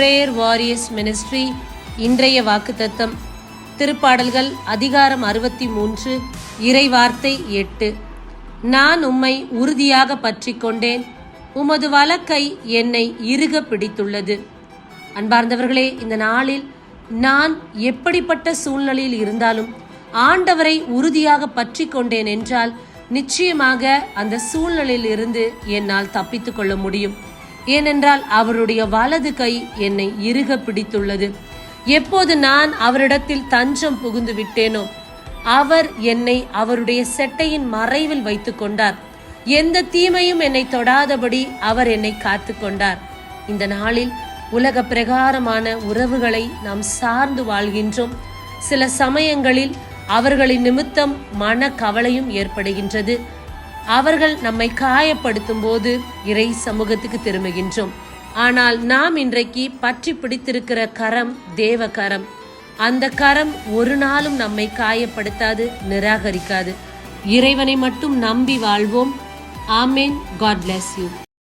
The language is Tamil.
பிரேயர் வாரியர்ஸ் மினிஸ்ட்ரி இன்றைய வாக்குத்தத்தம். திருப்பாடல்கள் அதிகாரம் அறுபத்தி மூன்று இறைவார்த்தை எட்டு. நான் உம்மை உறுதியாக பற்றி கொண்டேன். உமது வழக்கை என்னை இறுக பிடித்துள்ளது. அன்பார்ந்தவர்களே இந்த நாளில் நான் எப்படிப்பட்ட சூழ்நிலையில் இருந்தாலும் ஆண்டவரை உறுதியாக பற்றி கொண்டேன் என்றால் நிச்சயமாக அந்த சூழ்நிலையில் இருந்து என்னால் தப்பித்துக் கொள்ள முடியும். ஏனென்றால் அவருடைய வலது கை என்னை இறுக பிடித்துள்ளது. எப்போது நான் அவரிடத்தில் தஞ்சம் புகுந்து விட்டேனோ அவர் என்னை அவருடைய செட்டையின் மறைவில் வைத்துக் கொண்டார். எந்த தீமையும் என்னை தொடாதபடி அவர் என்னை காத்து கொண்டார். இந்த நாளில் உலக பிரகாரமான உறவுகளை நாம் சார்ந்து வாழ்கின்றோம். சில சமயங்களில் அவர்களின் நிமித்தம் மன கவலையும் ஏற்படுகின்றது. அவர்கள் நம்மை காயப்படுத்தும் போது இறை சமூகத்துக்கு திரும்புகின்றோம். ஆனால் நாம் இன்றைக்கு பற்றி பிடித்திருக்கிற கரம் தேவ கரம். அந்த கரம் ஒரு நாளும் நம்மை காயப்படுத்தாது நிராகரிக்காது. இறைவனை மட்டும் நம்பி வாழ்வோம். ஆமேன். God bless you